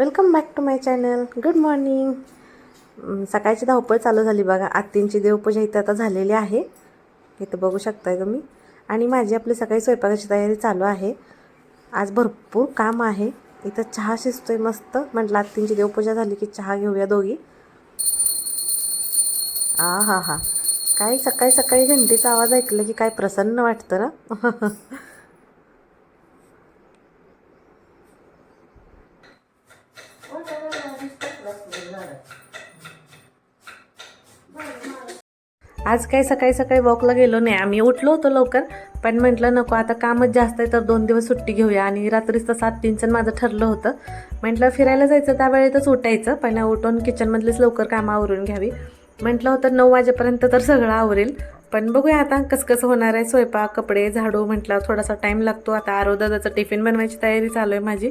Welcome back to my channel. Good morning सकाळची धावपळ चालू झाली बघा. आत्तींची देवपूजा इथं आता झालेली आहे. इथं बघू शकताय तुम्ही. आणि माझी आपली सकाळी स्वयंपाकाची तयारी चालू आहे. आज भरपूर काम आहे. इथं चहा शिजतोय मस्त. म्हटलं आत्तींची देवपूजा झाली की चहा घेऊया दोघी. आ हा हा काय सकाळी सकाळी घंटीचा आवाज ऐकला की काय प्रसन्न वाटतं ना? आज काय सकाळी सकाळी वॉकला गेलो नाही. आम्ही उठलो होतो लवकर पण म्हटलं नको आता कामच जास्त आहे तर दोन दिवस सुट्टी घेऊया. आणि रात्रीच तर सात तीनचं माझं ठरलं होतं. म्हटलं फिरायला जायचं त्यावेळेतच उठायचं पण उठून किचनमधलीच लवकर कामं आवरून घ्यावी. म्हटलं होतं नऊ वाजेपर्यंत तर सगळं आवरेल. पण बघूया आता कसं कसं होणार आहे. स्वयंपाक कपडे झाडू म्हटलं थोडासा टाईम लागतो. आता आरोदाचं टिफिन बनवायची तयारी चालू आहे माझी.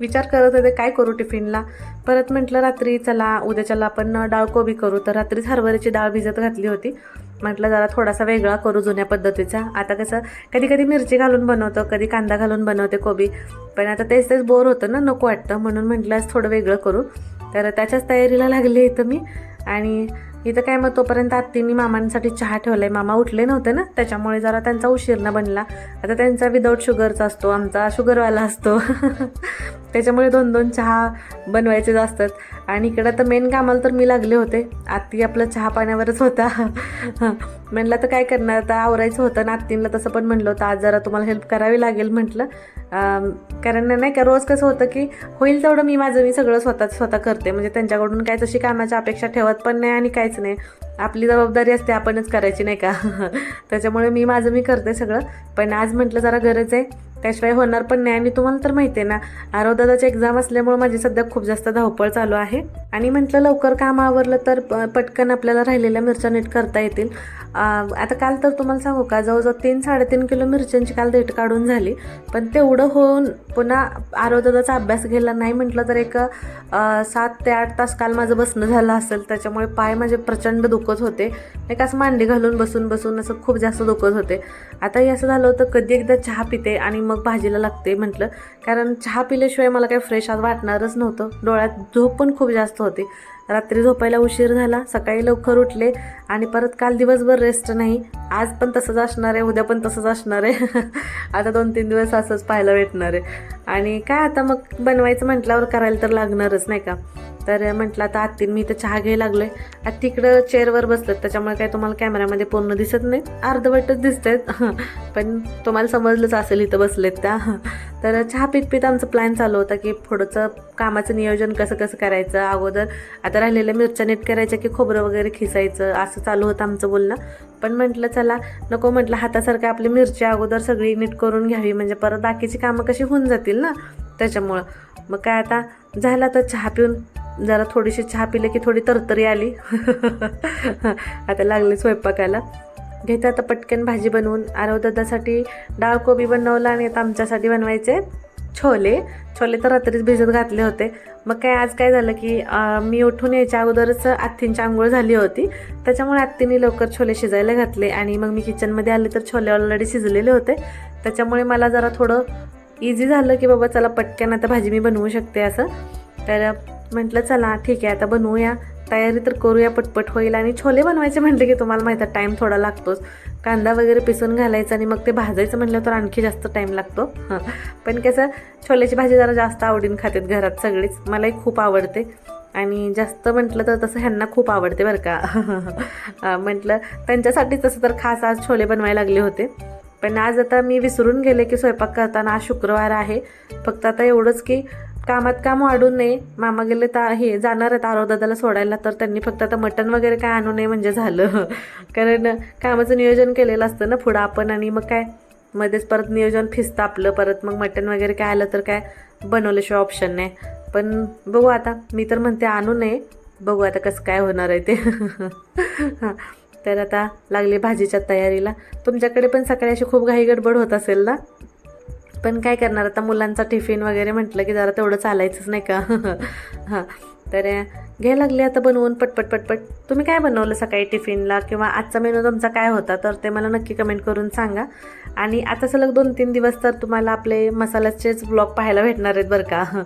विचार करत होते काय करू टिफिनला परत म्हटलं रात्री चला उद्याच्याला आपण डाळ कोबी करू. तर रात्रीच हरभऱ्याची डाळ भिजत घातली होती. म्हटलं जरा थोडासा वेगळा करू जुन्या पद्धतीचा. आता कसं कधी कधी मिरची घालून बनवतो कधी कांदा घालून बनवते कोबी. पण आता तेच तेच बोर होतं ना नको वाटतं. म्हणून म्हटलं थोडं वेगळं करू. तर त्याच्याच तयारीला लागले इथं मी. आणि इथं काय मग तोपर्यंत आत्तींनी मामांसाठी चहा ठेवला आहे मामा उठले नव्हते ना त्याच्यामुळे जरा त्यांचा उशीर न बनला. आता त्यांचा विदाऊट शुगरचा असतो आमचा शुगरवाला असतो. त्याच्यामुळे दोन दोन चहा बनवायचेच असतात. आणि इकडं तर मेन कामाला तर मी लागले होते. आत्ती आपलं चहा पाण्यावरच होता. म्हणलं तर काय करणार? आता आवरायचं होतं ना आत्तींना तसं पण म्हणलं होतं आज जरा तुम्हाला हेल्प करावी लागेल म्हटलं. कारण नाही का रोज कसं होतं की होईल तेवढं मी माझं मी सगळं स्वतः स्वतः करते. म्हणजे त्यांच्याकडून काय तशी कामाची अपेक्षा ठेवत पण नाही आणि काहीच नाही. आपली जबाबदारी असते आपणच करायची नाही का? त्याच्यामुळे मी माझं मी करते सगळं. पण आज म्हटलं जरा गरज आहे. त्याशिवाय होणार पण नाही. आणि तुम्हाला तर माहिती आहे ना आरोदादाची एक्झाम असल्यामुळे माझी सध्या खूप जास्त धावपळ चालू आहे. आणि म्हटलं लवकर काम आवरलं तर प- पटकन आपल्याला राहिलेल्या मिरच्या नीट करता येतील. आता काल तर तुम्हाला सांगू का जवळजवळ तीन साडेतीन किलो मिरच्यांची काल देठ काढून झाली. पण तेवढं होऊन पुन्हा आरोदादाचा अभ्यास घ्यायला नाही म्हटलं तर एक सात ते आठ तास काल माझं बसणं झालं असेल. त्याच्यामुळे पाय माझे प्रचंड दुखत होते. एक असं मांडी घालून बसून बसून असं खूप जास्त दुखत होते. आताही असं झालं होतं कधी एकदा चहा पिते आणि मग भाजीला लागते म्हटलं. कारण चहा पिल्याशिवाय मला काही फ्रेश आज वाटणारच नव्हतं. डोळ्यात झोप पण खूप जास्त होती. रात्री झोपायला उशीर झाला. सकाळी लवकर उठले आणि परत काल दिवसभर रेस्ट नाही. आज पण तसंच असणार आहे. उद्या पण तसंच असणार आहे. आता दोन तीन दिवस असंच पाहायला भेटणार आहे. आणि काय आता मग बनवायचं म्हटल्यावर करायला तर लागणारच नाही का? तर म्हटलं आता आत्ती मी इथं चहा घ्यायला लागलोय. आता तिकडं चेअरवर बसलं त्याच्यामुळे काय तुम्हाला कॅमेऱ्यामध्ये पूर्ण दिसत नाही. अर्धवटच दिसत पण तुम्हाला समजलंच असेल इथं बसलेत त्या. तर चहा पीत पीत आमचं प्लॅन चालू होता की पुढचं कामाचं नियोजन कसं कसं करायचं अगोदर. आता राहिलेल्या मिरच्या नीट करायच्या की खोबरं वगैरे खिसायचं असं चालू होतं आमचं बोलणं. पण म्हटलं चला नको म्हटलं हातासारखं आपली मिरची अगोदर सगळी नीट करून घ्यावी. म्हणजे परत बाकीची कामं कशी होऊन जातील ना? त्याच्यामुळं. मग काय आता झालं तर चहा पिऊन. जरा थोडीशी चहा पिले की थोडी तरतरी आली. आता लागले स्वयंपाकाला. घेते आता पटकन भाजी बनवून. आरवदादासाठी डाळ कोबी बनवला आणि आता आमच्यासाठी बनवायचे छोले. छोले तर रात्रीच भिजत घातले होते. मग काय आज काय झालं की मी उठून यायच्या अगोदरच आत्तींची आंघोळ झाली होती. त्याच्यामुळे आत्तीने लवकर छोले शिजायला घातले आणि मग मी किचनमध्ये आले तर छोले ऑलरेडी शिजलेले होते. त्याच्यामुळे मला जरा थोडं इझी झालं की बाबा चला पटकन आता भाजी मी बनवू शकते असं. तर म्हटलं चला ठीक आहे आता बनवूया. तयारी तर करूया पटपट होईल. आणि छोले बनवायचे म्हटलं की तुम्हाला माहीत आहे टाईम थोडा लागतोच. कांदा वगैरे पिसून घालायचा आणि मग ते भाजायचं म्हटलं तर आणखी जास्त टाईम लागतो. हं. पण कसं छोल्याची भाजी जरा जास्त आवडीन खातात घरात सगळीच. मलाही खूप आवडते. आणि जास्त म्हटलं तर तसं ह्यांना खूप आवडते बरं का. म्हटलं त्यांच्यासाठी तसं तर खास आज छोले बनवायला लागले होते. पण आज आता मी विसरून गेले की स्वयंपाक करताना आज शुक्रवार आहे. फक्त आता एवढंच की कामात काम वाढू नये. मामा गेले तर हे जाणार आहेत आरोदादाला सोडायला. तर त्यांनी फक्त आता मटण वगैरे काय आणू नये म्हणजे झालं. कारण कामाचं नियोजन केलेलं असतं ना पुढं आपण आणि मग काय? मध्येच परत नियोजन फिसतं आपलं. परत मग मटण वगैरे काय आलं तर काय? बनवल्याशिवाय ऑप्शन नाही. पण बघू आता. मी तर म्हणते आणू नये. बघू आता कसं काय होणार आहे ते. हां तर आता लागले भाजीच्या तयारीला. तुमच्याकडे पण सकाळी अशी खूप घाई गडबड होत असेल ना? पण काय करणार? आता मुलांचा टिफिन वगैरे म्हटलं की जरा तेवढं चालायचंच नाही का? हां. तर घ्यायला लागले आता बनवून पटपट पटपट. तुम्ही काय बनवलं सकाळी टिफिनला? किंवा आजचा मेनू तुमचा काय होता? तर ते मला नक्की कमेंट करून सांगा. आणि आता सलग दोन तीन दिवस तर तुम्हाला आपले मसाल्याचेच ब्लॉग पाहायला भेटणार आहेत बरं का?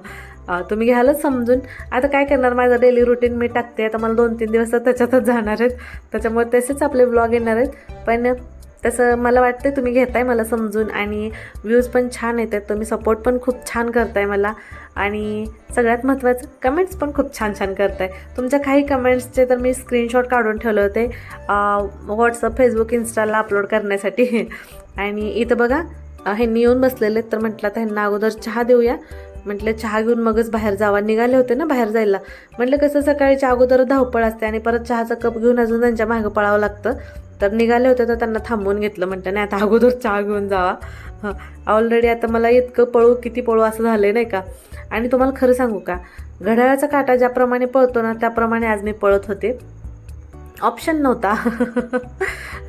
तुम्ही घ्यालच समजून. आता काय करणार? माझं डेली रुटीन मी टाकते. आता मला दोन तीन दिवस तर त्याच्यातच जाणार आहेत. त्याच्यामुळे तसेच आपले ब्लॉग येणार आहेत. पण तसं मला वाटतं तुम्ही घेताय मला समजून आणि व्ह्यूज पण छान येत आहेत तुम्ही सपोर्ट पण खूप छान करताय मला. आणि सगळ्यात महत्त्वाचं कमेंट्स पण खूप छान छान करताय. तुमच्या काही कमेंट्सचे तर मी स्क्रीनशॉट काढून ठेवले होते. व्हॉट्सअप फेसबुक इन्स्टाला अपलोड करण्यासाठी. आणि इथं बघा ह्यांनी येऊन बसलेले आहेत, तर म्हटलं आता ह्यांना अगोदर चहा देऊया. म्हटलं चहा घेऊन मगच बाहेर जावा. निघाले होते ना बाहेर जायला. म्हटलं कसं सकाळीच्या अगोदर धावपळ असते आणि परत चहाचा कप घेऊन अजून त्यांच्या मागं पळावं लागतं. तर निघाले होते तर त्यांना थांबवून घेतलं. म्हटलं नाही आता अगोदर चहा घेऊन जावा. हां. ऑलरेडी आता मला इतकं पळू किती पळू असं झालं नाही का? आणि तुम्हाला खरं सांगू का? घड्याळाचा काटा ज्याप्रमाणे पळतो ना त्याप्रमाणे आज मी पळत होते. ऑप्शन नव्हता.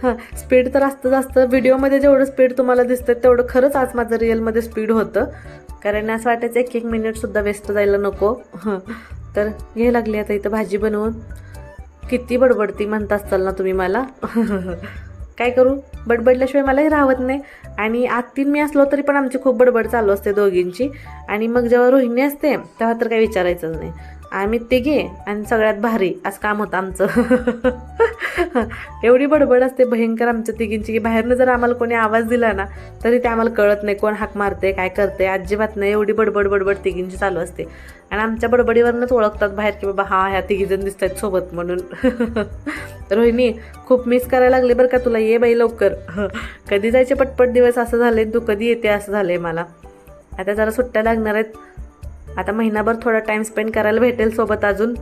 स्पीड तर असतं. जास्त व्हिडिओमध्ये जेवढं स्पीड तुम्हाला दिसतं तेवढं खरंच आज माझं रिअलमध्ये स्पीड होतं. कारण असं वाटायचं एक एक मिनिटसुद्धा वेस्ट जायला नको. तर घे लागली आता इथं भाजी बनवून. किती बडबडती म्हणत असताल ना तुम्ही मला. काय करू? बडबडल्याशिवाय मलाही राहत नाही. आणि आत्तीन मी असलो तरी पण आमची खूप बडबड चालू असते दोघींची. आणि मग जेव्हा रोहिणी असते तेव्हा तर काही विचारायचंच नाही. आम्ही तिघे आणि सगळ्यात भारी असं काम होतं आमचं. एवढी बडबड असते भयंकर आमच्या तिघींची की बाहेरनं जर आम्हाला कोणी आवाज दिला ना तरी ते आम्हाला कळत नाही कोण हाक मारते काय करते अजिबात नाही एवढी बडबड बडबड तिघींची चालू असते. आणि आमच्या बडबडीवरनंच ओळखतात बाहेर की बाबा हा ह्या तिघीजण दिसत आहेत सोबत म्हणून. रोहिणी खूप मिस करायला लागले बरं का तुला. ये बाई लवकर. कधी जायचे पटपट दिवस असं झाले तू कधी येते असं झालंय मला. आता जरा सुट्ट्या लागणार आहेत. आता महिनाभर थोडा टाईम स्पेंड करायला भेटेल सोबत अजून.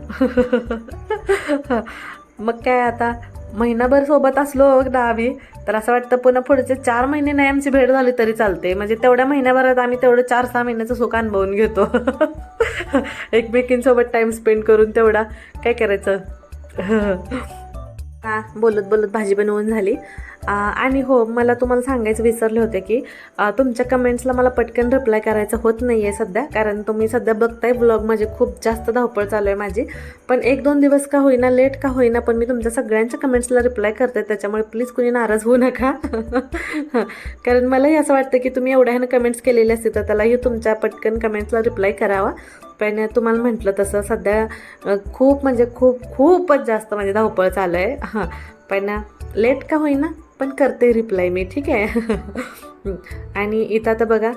मग काय आता? महिनाभर सोबत असलो हो ना आम्ही तर असं वाटतं पुन्हा पुढचे चार महिने नाही आमची भेट झाली तरी चालते म्हणजे तेवढ्या महिन्याभरात आम्ही तेवढं चार सहा महिन्याचं सुख अनुभवून घेतो. एकमेकींसोबत टाईम स्पेंड करून तेवढा. काय करायचं? हां बोलत बोलत भाजी बनवून झाली. आणि हो मला तुम्हाला सांगायचं विसरले होते की तुमच्या कमेंट्सला मला पटकन रिप्लाय करायचं होत नाही आहे सध्या कारण तुम्ही सध्या बघताय ब्लॉग माझे खूप जास्त धावपळ चालू आहे माझी. पण एक दोन दिवस का होईना लेट का होईना पण मी तुमच्या सगळ्यांच्या कमेंट्सला रिप्लाय करते त्याच्यामुळे प्लीज कुणी नाराज होऊ नका. कारण मलाही असं वाटतं की तुम्ही एवढ्या ह्यानं कमेंट्स केलेले असते तर त्यालाही तुमच्या पटकन कमेंट्सला रिप्लाय करावा. पण तुम्हाला म्हटलं तसं सध्या खूप म्हणजे खूप खूपच जास्त म्हणजे धावपळ चालू आहे. हां पण लेट का होईना पण करते रिप्लाय मी ठीक आहे? आणि इथं आता बघा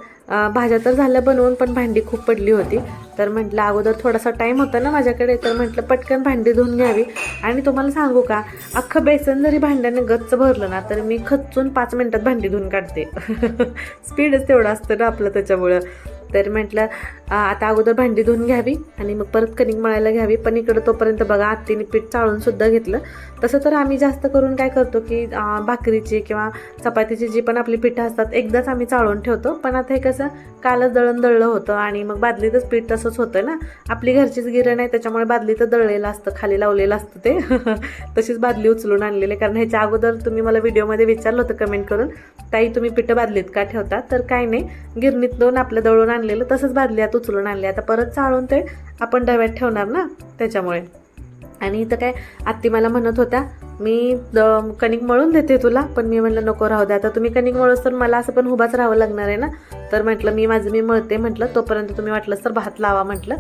भाज्या तर झाल्या बनवून पण भांडी खूप पडली होती. तर म्हटलं अगोदर थोडासा टाईम होता ना माझ्याकडे तर म्हटलं पटकन भांडी धुवून घ्यावी. आणि तुम्हाला सांगू का अख्खं बेसन जरी भांड्याने गच्च भरलं ना तर मी खचून पाच मिनटात भांडी धुवून काढते. स्पीडच तेवढं असतं ना आपलं त्याच्यामुळं. तर म्हटलं आता अगोदर भांडी धुवून घ्यावी आणि मग परत कणिक मळायला घ्यावी. पण इकडं तोपर्यंत बघा आत्तीने पीठ चाळून सुद्धा घेतलं. तसं तर आम्ही जास्त करून काय करतो की भाकरीची किंवा चपातीची जी पण आपली पिठं असतात एकदाच आम्ही चाळून ठेवतो. पण आता हे कसं कालच दळण दळलं होतं आणि मग बादलीतच पीठ तसंच होतं ना. आपली घरचीच गिरण आहे त्याच्यामुळे बादली तर दळलेलं असतं खाली लावलेलं असतं ते. तशीच बादली उचलून आणलेली. कारण ह्याच्या अगोदर तुम्ही मला व्हिडिओमध्ये विचारलं होतं कमेंट करून ताई तुम्ही पिठं बादलीत का ठेवता? तर काय नाही. गिरणीत दोन आपलं दळून आणलेलं तसंच बादल्यात उचलून आणले. आता परत चाळून ते आपण डब्यात ठेवणार ना त्याच्यामुळे. आणि इथं काय आत्ती मला म्हणत होत्या मी द- कणिक मळून देते तुला पण मी म्हटलं नको राहू द्या आता तुम्ही कणिक मळूस तर मला असं पण उभाच राहावं लागणार आहे ना. तर म्हटलं मी माझं मी मळते म्हटलं तोपर्यंत तुम्ही वाटलंच तर भात लावा म्हटलं.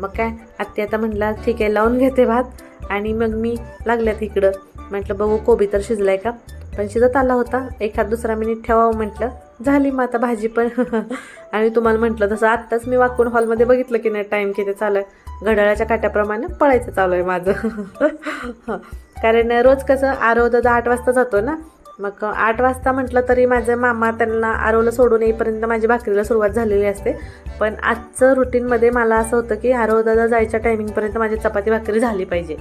मग काय आत्ती आता म्हटलं ठीक आहे लावून घेते भात. आणि मग मी लागल्यात इकडं. म्हटलं बघू कोबी तर शिजलाय का? पण शिजत आला होता. एखाद दुसरा मिनिट ठेवावं म्हटलं. झाली मग आता भाजी पण. आणि तुम्हाला म्हटलं तसं आत्ताच मी वाकून हॉलमध्ये बघितलं की नाही टाईम किती चालू आहे घड्याळाच्या काट्याप्रमाणे पळायचं चालू आहे माझं. कारण रोज कसं आरव दादा आठ वाजता जातो ना मग आठ वाजता म्हटलं तरी माझे मामा त्यांना आरवला सोडून येईपर्यंत माझी भाकरीला सुरुवात झालेली असते. पण आजचं रुटीनमध्ये मला असं होतं की आरव दादा जायच्या टायमिंगपर्यंत माझी चपाती भाकरी झाली पाहिजे.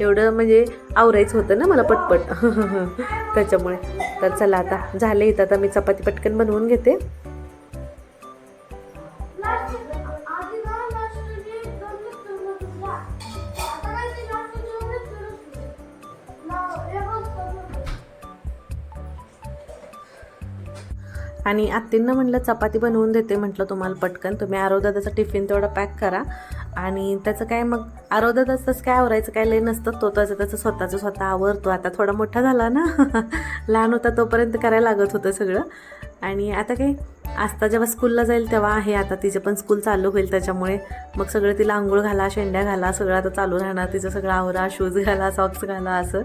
एवढं म्हणजे आवरायचं होतं ना मला पटपट. त्याच्यामुळे. तर चला आता झाले इथं. आता मी चपाती पटकन बनवून घेते. आणि आत्तींना म्हटलं चपाती बनवून देते म्हटलं तुम्हाला पटकन. तुम्ही आरोदादाचा टिफिन तेवढा पॅक करा. आणि त्याचं काय मग आरोदादाच तसं काय आवरायचं काय लय नसतं. तो त्याचं त्याचं स्वतःचं स्वतः आवरतो. आता थोडा मोठा झाला ना लहान होता तोपर्यंत करायला लागत होतं सगळं. आणि आता काय आस्था जेव्हा स्कूलला जाईल तेव्हा आहे आता. तिचे पण स्कूल चालू होईल त्याच्यामुळे. मग सगळं तिला आंघोळ घाला शेंड्या घाला सगळं आता चालू राहणार. तिचं सगळं आवरा शूज घाला सॉक्स घाला असं.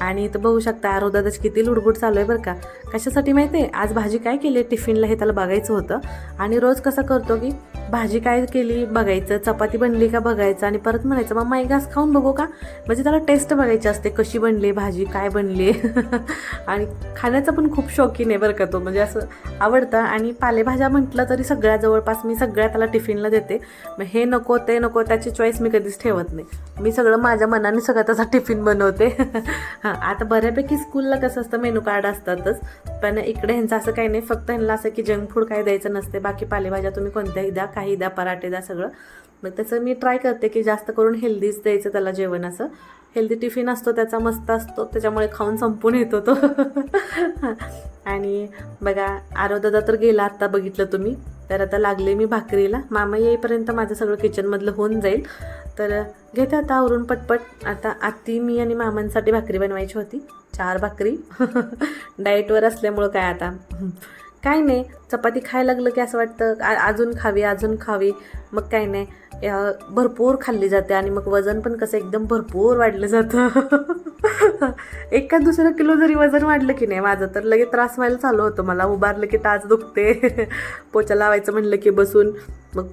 आणि तर बघू शकता आरोदा त्याची किती लुडबुड चालू आहे बरं का. कशासाठी माहिती आहे आज भाजी काय केली आहे टिफिनला हे त्याला बघायचं होतं. आणि रोज कसं करतो की भाजी काय केली बघायचं चपाती बनली का बघायचं आणि परत म्हणायचं मग मायगास खाऊन बघू का? म्हणजे त्याला टेस्ट बघायची असते कशी बनली भाजी काय बनली. आणि खाण्याचा पण खूप शौकीन आहे बरं का तो. म्हणजे असं आवडतं. आणि पालेभाज्या म्हटलं तरी सगळ्या जवळपास मी सगळ्या त्याला टिफिनला देते. मग हे नको ते नको त्याची चॉईस मी कधीच ठेवत नाही. मी सगळं माझ्या मनाने सगळं त्याचा टिफिन बनवते. हां आता बऱ्यापैकी स्कूलला कसं असतं मेनू कार्ड असतातच. पण इकडे ह्यांचं असं काही नाही. फक्त ह्यांना असं की जंक फूड काय द्यायचं नसते. बाकी पालेभाज्या तुम्ही कोणत्याही द्या. काही द्या पराठे द्या सगळं. मग त्याचं मी ट्राय करते की जास्त करून हेल्दीच द्यायचं त्याला जेवण असं. हेल्दी टिफिन असतो त्याचा मस्त असतो. त्याच्यामुळे खाऊन संपून येतो तो. आणि बघा आरोदादा तर गेला आत्ता बघितलं तुम्ही. तर आता लागले मी भाकरीला. मामा येईपर्यंत माझं सगळं किचनमधलं होऊन जाईल. तर घेते आता आवरून पटपट. आता आत्ती मी आणि मामांसाठी भाकरी बनवायची होती. चार भाकरी. डाएटवर असल्यामुळं काय आता? काय नाही चपाती खायला लागलं की असं वाटतं अजून खावी अजून खावी. मग काय नाही या- भरपूर खाल्ली जाते आणि मग वजन पण कसं एकदम भरपूर वाढलं जातं. एका दुसरं किलो जरी वजन वाढलं की नाही माझं तर लगेच त्रास व्हायला चालू होतो. मला उभारलं की टाच दुखते. पोचा लावायचं म्हणलं की बसून. मग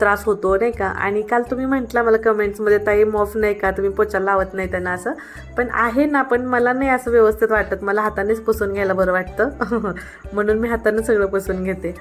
त्रास होतो नाही का? आणि काल तुम्ही म्हटला मला कमेंट्समध्ये ताई मॉफ नाही का? तुम्ही पोचा लावत नाही त्यांना असं. पण आहे ना पण मला नाही असं व्यवस्थित वाटत. मला हातानेच पुसून घ्यायला बरं वाटतं. म्हणून मी हातानं सगळं पुसून घेते.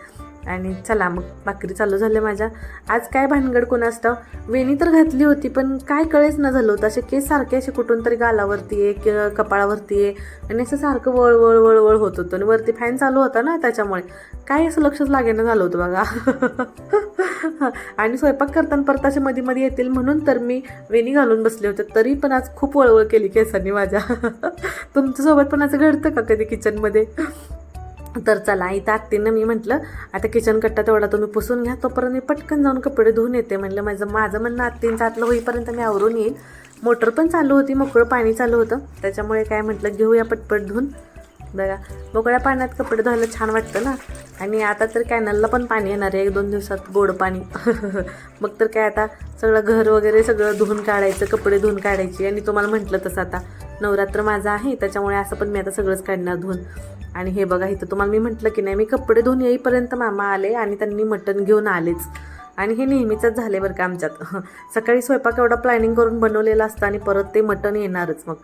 आणि चला मग भाकरी चालू झाले माझ्या. आज काय भानगड कोणास असतं वेणी तर घातली होती पण काय कळेच ना झालं होतं. असे केस सारखे असे कुठून तरी गालावरती आहे किंवा कपाळावरती आहे आणि असं सारखं वळ वळ वळ वळ होत होतं. आणि वरती फॅन चालू होता ना त्याच्यामुळे. काय असं लक्षच लागेना झालं होतं बघा. आणि स्वयंपाक करताना परत असे मध्ये मध्ये येतील म्हणून तर मी वेणी घालून बसले होते. तरी पण आज खूप वळवळ केली केसांनी माझ्या. तुमच्यासोबत पण असं घडतं का कधी किचनमध्ये तर चला इथं आत्तीनं मी म्हटलं आता किचन कट्टा तेवढा तुम्ही पुसून घ्या तोपर्यंत मी पटकन जाऊन कपडे धुवून येते म्हणलं माझं माझं म्हणणं आत्तींचं आतलं होईपर्यंत मी आवरून येईल. मोटर पण चालू होती मोकळं पाणी चालू होतं. त्याच्यामुळे काय म्हटलं घेऊया पटपट धुवून. बघा. मोकळ्या पाण्यात कपडे धुवायला छान वाटतं ना? आणि आता तर कॅनलला पण पाणी येणार आहे एक दोन दिवसात गोड पाणी. मग तर काय आता सगळं घर वगैरे सगळं धुवून काढायचं कपडे धुवून काढायची. आणि तुम्हाला म्हटलं तसं आता नवरात्र माझं आहे त्याच्यामुळे असं पण मी आता सगळंच काढणार धुवून. आणि हे बघा इथं तुम्हाला मी म्हटलं की नाही मी कपडे धुवून येईपर्यंत मामा आले आणि त्यांनी मटण घेऊन आलेच. आणि हे नेहमीचंच झाले बरं का आमच्यात. सकाळी स्वयंपाक एवढा प्लॅनिंग करून बनवलेला असतं आणि परत ते मटण येणारच मग.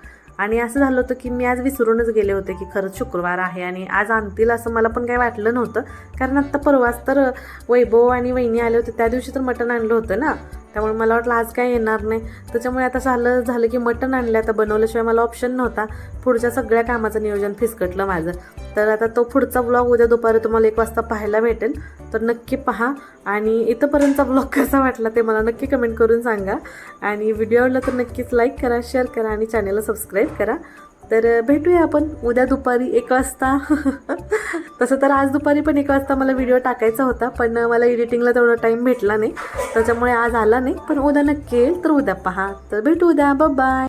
आणि असं झालं होतं की मी आज विसरूनच गेले होते की खरंच शुक्रवार आहे आणि आज आणतील असं मला पण काही वाटलं नव्हतं. कारण आत्ता परवाच तर वैभव आणि वहिनी आले होते. त्या दिवशी तर मटण आणलं होतं ना. त्यामुळे मला वाटलं आज काय येणार नाही. त्याच्यामुळे आता झालं झालं की मटण आणलं. आता बनवल्याशिवाय मला ऑप्शन नव्हता. पुढच्या सगळ्या कामाचं नियोजन फिसकटलं माझं. तर आता तो पुढचा ब्लॉग उद्या दुपारी तुम्हाला एक वाजता पाहायला भेटेल. तर नक्की पहा. आणि इथंपर्यंतचा ब्लॉग कसा वाटला ते मला नक्की कमेंट करून सांगा. आणि व्हिडिओ आवडला तर नक्कीच लाईक करा शेअर करा आणि चॅनलला सबस्क्राईब करा. तर भेटूया आपण. उद्या दुपारी एक वाजता. तसं तर आज दुपारी पण एक वाजता मला व्हिडिओ टाकायचा होता पण मला एडिटिंगला तेवढा टाईम भेटला नाही. त्याच्यामुळे आज आला नाही पण उद्या नक्की येईल तर उद्या पहा. तर भेटू उद्या. बाय